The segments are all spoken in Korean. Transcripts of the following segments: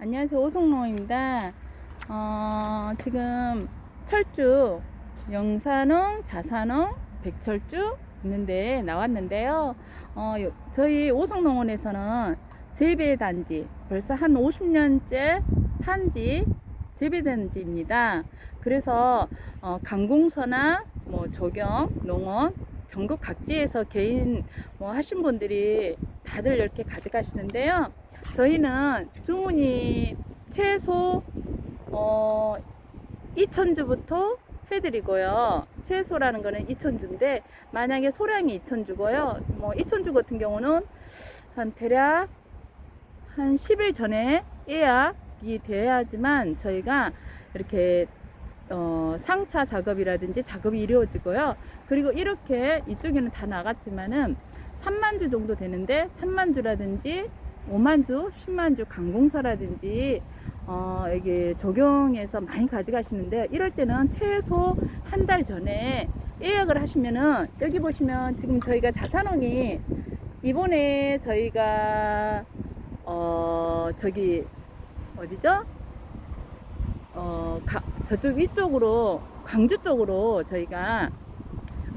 안녕하세요. 오송농입니다. 어, 지금 철쭉, 영산홍, 자산홍, 백철쭉 있는데 나왔는데요. 어, 요- 저희 오송농원에서는 재배단지 벌써 한 50년째 산지 재배단지입니다. 그래서 어, 강공서나 뭐 조경, 농원 전국 각지에서 개인 뭐 하신 분들이 다들 이렇게 가져가시는데요. 저희는 주문이 최소 어 2,000주부터 해드리고요. 최소라는 거는 2,000주인데 만약에 소량이 2,000주고요. 뭐 2,000주 같은 경우는 한 대략 한 10일 전에 예약이 돼야지만 저희가 이렇게 어, 상차 작업이라든지 작업이 이루어지고요. 그리고 이렇게 이쪽에는 다 나갔지만은 3만 주 정도 되는데 3만 주라든지 5만 주, 10만 주 강공서라든지 어, 여기 적용해서 많이 가져가시는데 이럴 때는 최소 한 달 전에 예약을 하시면은 여기 보시면 지금 저희가 자산홍이 이번에 저희가 어 저기 어디죠? 어 가- 저쪽 위쪽으로 광주 쪽으로 저희가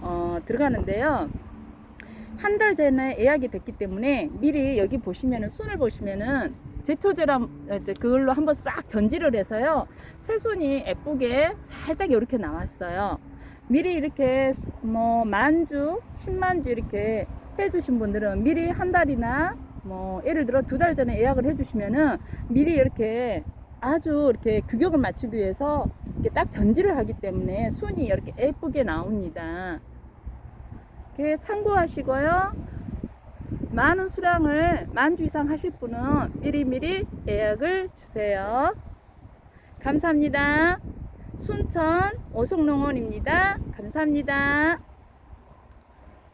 어 들어가는데요. 한 달 전에 예약이 됐기 때문에 미리 여기 보시면은 순을 보시면은 제초제랑 이제 그걸로 한번 싹 전지를 해서요 새순이 예쁘게 살짝 이렇게 나왔어요 미리 이렇게 뭐 만주, 십만주 이렇게 해주신 분들은 미리 한 달이나 뭐 예를 들어 두 달 전에 예약을 해주시면은 미리 이렇게 아주 이렇게 규격을 맞추기 위해서 이렇게 딱 전지를 하기 때문에 순이 이렇게 예쁘게 나옵니다. 이렇게 참고하시고요. 많은 수량을 만주 이상 하실 분은 미리미리 예약을 주세요. 감사합니다. 순천 오송농원입니다. 감사합니다.